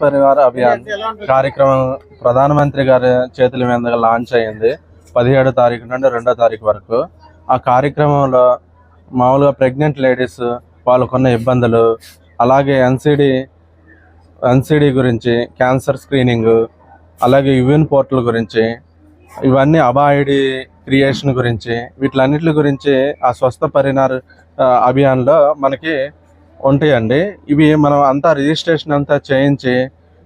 పరివార అభియాన్ కార్యక్రమం ప్రధానమంత్రి గారి చేతుల మీదుగా లాంచ్ అయ్యింది పదిహేడో తారీఖు నుండి రెండో తారీఖు వరకు. ఆ కార్యక్రమంలో మామూలుగా ప్రెగ్నెంట్ లేడీస్ వాళ్ళకున్న ఇబ్బందులు అలాగే ఎన్సిడి ఎన్సిడి గురించి క్యాన్సర్ స్క్రీనింగ్ అలాగే యువిన్ పోర్టల్ గురించి ఇవన్నీ అబాయిడి క్రియేషన్ గురించి వీటిలన్నిటి గురించి ఆ స్వస్థ పరినార ఆ, అభియాన్లో మనకి ఉంటాయండి. ఇవి మనం అంతా రిజిస్ట్రేషన్ అంతా చేయించి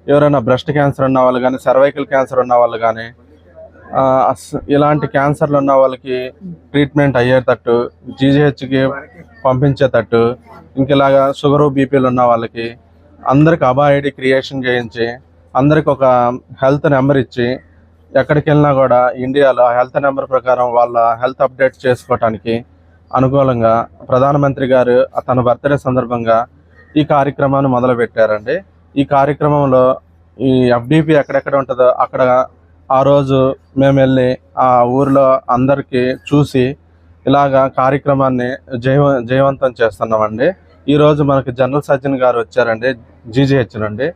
ఎవరైనా బ్రెస్ట్ క్యాన్సర్ ఉన్న వాళ్ళు కానీ సర్వైకల్ క్యాన్సర్ ఉన్న వాళ్ళు కానీ ఇలాంటి క్యాన్సర్లు ఉన్న వాళ్ళకి ట్రీట్మెంట్ అయ్యేటట్టు జీజీహెచ్కి పంపించేటట్టు ఇంకెలాగా షుగరు షుగర్ బీపీలు ఉన్న వాళ్ళకి అందరికి అబాయిడి క్రియేషన్ చేయించి అందరికి ఒక హెల్త్ నెంబర్ ఇచ్చి ఎక్కడికి వెళ్ళినా కూడా ఇండియాలో హెల్త్ నెంబర్ ప్రకారం వాళ్ళ హెల్త్ అప్డేట్ చేసుకోవటానికి అనుకూలంగా ప్రధానమంత్రి గారు తన బర్త్డే సందర్భంగా ఈ కార్యక్రమాన్ని మొదలుపెట్టారండి. ఈ కార్యక్రమంలో ఈ ఎఫ్డిపి ఎక్కడెక్కడ ఉంటుందో అక్కడ ఆ రోజు మేము వెళ్ళి ఆ ఊరిలో అందరికీ చూసి ఇలాగా కార్యక్రమాన్ని జయవ జయవంతం చేస్తున్నామండి. ఈరోజు మనకి జనరల్ సర్జన్ గారు వచ్చారండి జీజీహెచ్ నుండి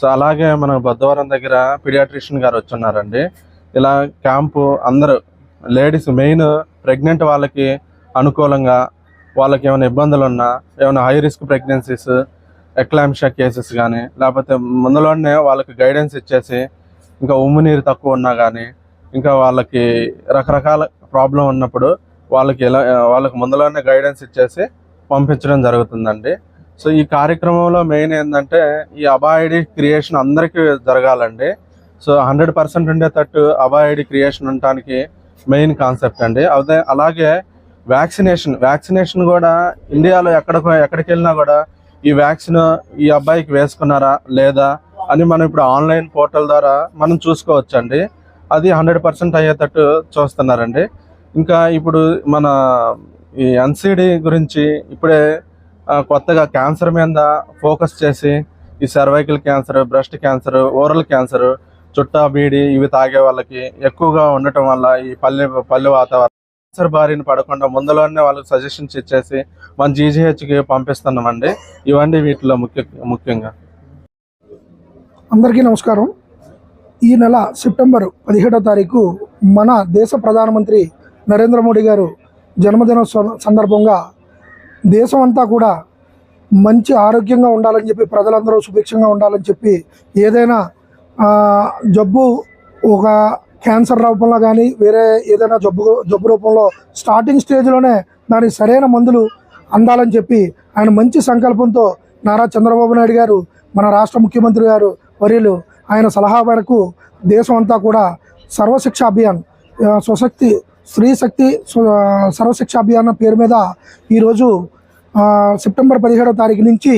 సో అలాగే మన బుద్ధవరం దగ్గర పీడియాట్రిషియన్ గారు వచ్చున్నారండి. ఇలా క్యాంపు అందరూ లేడీస్ మెయిన్ ప్రెగ్నెంట్ వాళ్ళకి అనుకూలంగా వాళ్ళకి ఏమైనా ఇబ్బందులు ఉన్నా ఏమైనా high risk pregnancies eclampsia cases కానీ లేకపోతే ముందులోనే వాళ్ళకి గైడెన్స్ ఇచ్చేసి ఇంకా ఉమ్ము నీరు తక్కువ ఉన్నా కానీ ఇంకా వాళ్ళకి రకరకాల ప్రాబ్లం ఉన్నప్పుడు వాళ్ళకి ఎలా వాళ్ళకి ముందులోనే గైడెన్స్ ఇచ్చేసి పంపించడం జరుగుతుందండి. సో ఈ కార్యక్రమంలో మెయిన్ ఏంటంటే ఈ అబాయిడి క్రియేషన్ అందరికీ జరగాలండి. సో హండ్రెడ్ పర్సెంట్ ఉండేటట్టు అబాయిడి క్రియేషన్ ఉండటానికి మెయిన్ కాన్సెప్ట్ అండి. అదే అలాగే వ్యాక్సినేషన్ వ్యాక్సినేషన్ కూడా ఇండియాలో ఎక్కడికో ఎక్కడికి వెళ్ళినా కూడా ఈ వ్యాక్సిన్ ఈ అబ్బాయికి వేసుకున్నారా లేదా అని మనం ఇప్పుడు ఆన్లైన్ పోర్టల్ ద్వారా మనం చూసుకోవచ్చండి. అది హండ్రెడ్ పర్సెంట్ అయ్యేటట్టు చూస్తున్నారండి. ఇంకా ఇప్పుడు మన ఈ ఎన్సిడి గురించి ఇప్పుడే కొత్తగా క్యాన్సర్ మీద ఫోకస్ చేసి ఈ cervical cancer breast cancer oral cancer చుట్టా బీడి ఇవి తాగే వాళ్ళకి ఎక్కువగా ఉండటం వల్ల ఈ పల్లె పల్లె వాతావరణం క్యాన్సర్ బారిన పడకుండా ముందులోనే వాళ్ళకి సజెషన్స్ ఇచ్చేసి మన జీజీహెచ్కి పంపిస్తున్నామండి. ఇవన్నీ వీటిలో ముఖ్య ముఖ్యంగా. అందరికీ నమస్కారం. ఈ నెల సెప్టెంబర్ పదిహేడో తారీఖు మన దేశ ప్రధానమంత్రి నరేంద్ర మోడీ గారు జన్మదిన సందర్భంగా దేశం అంతా కూడా మంచి ఆరోగ్యంగా ఉండాలని చెప్పి ప్రజలందరూ సుభిక్షంగా ఉండాలని చెప్పి ఏదైనా జబ్బు ఒక క్యాన్సర్ రూపంలో కానీ వేరే ఏదైనా జబ్బు జబ్బు రూపంలో స్టార్టింగ్ స్టేజ్లోనే దానికి సరైన మందులు అందాలని చెప్పి ఆయన మంచి సంకల్పంతో నారా చంద్రబాబు నాయుడు గారు మన రాష్ట్ర ముఖ్యమంత్రి గారు వర్యులు ఆయన సలహా మేరకు దేశం అంతా కూడా సర్వశిక్ష అభియాన్ స్వశక్తి స్త్రీ శక్తి సర్వశిక్ష అభియాన్ పేరు మీద ఈరోజు సెప్టెంబర్ పదిహేడవ తారీఖు నుంచి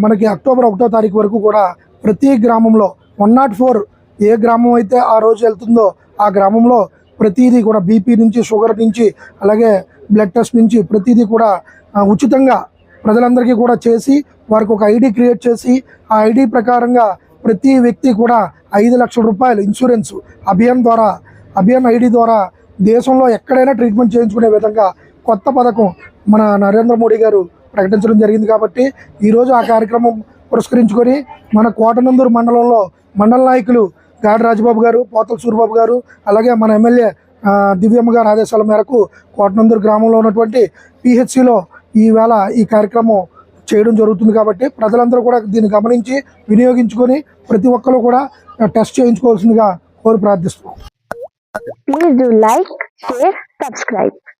మనకి అక్టోబర్ ఒకటో తారీఖు వరకు కూడా ప్రతి గ్రామంలో వన్ నాట్ ఫోర్ ఏ గ్రామం అయితే ఆ రోజు వెళ్తుందో ఆ గ్రామంలో ప్రతిదీ కూడా బీపీ నుంచి షుగర్ నుంచి అలాగే బ్లడ్ టెస్ట్ నుంచి ప్రతిదీ కూడా ఉచితంగా ప్రజలందరికీ కూడా చేసి వారికి ఒక ఐడి క్రియేట్ చేసి ఆ ఐడి ప్రకారంగా ప్రతి వ్యక్తి కూడా ఐదు లక్షల రూపాయలు ఇన్సూరెన్స్ అభియాన్ ద్వారా అభియాన్ ఐడి ద్వారా దేశంలో ఎక్కడైనా ట్రీట్మెంట్ చేయించుకునే విధంగా కొత్త పథకం మన నరేంద్ర మోడీ గారు ప్రకటించడం జరిగింది కాబట్టి ఈరోజు ఆ కార్యక్రమం పురస్కరించుకొని మన కోటనందూరు మండలంలో మండల నాయకులు గాడి రాజబాబు గారు పోతల సూరిబాబు గారు అలాగే మన ఎమ్మెల్యే దివ్యమ్మ గారి ఆదేశాల మేరకు కోటనందూరు గ్రామంలో ఉన్నటువంటి పిహెచ్సిలో ఈవేళ ఈ కార్యక్రమం చేయడం జరుగుతుంది కాబట్టి ప్రజలందరూ కూడా దీన్ని గమనించి వినియోగించుకొని ప్రతి ఒక్కరు కూడా టెస్ట్ చేయించుకోవాల్సిందిగా కోరి ప్రార్థిస్తున్నాం Please.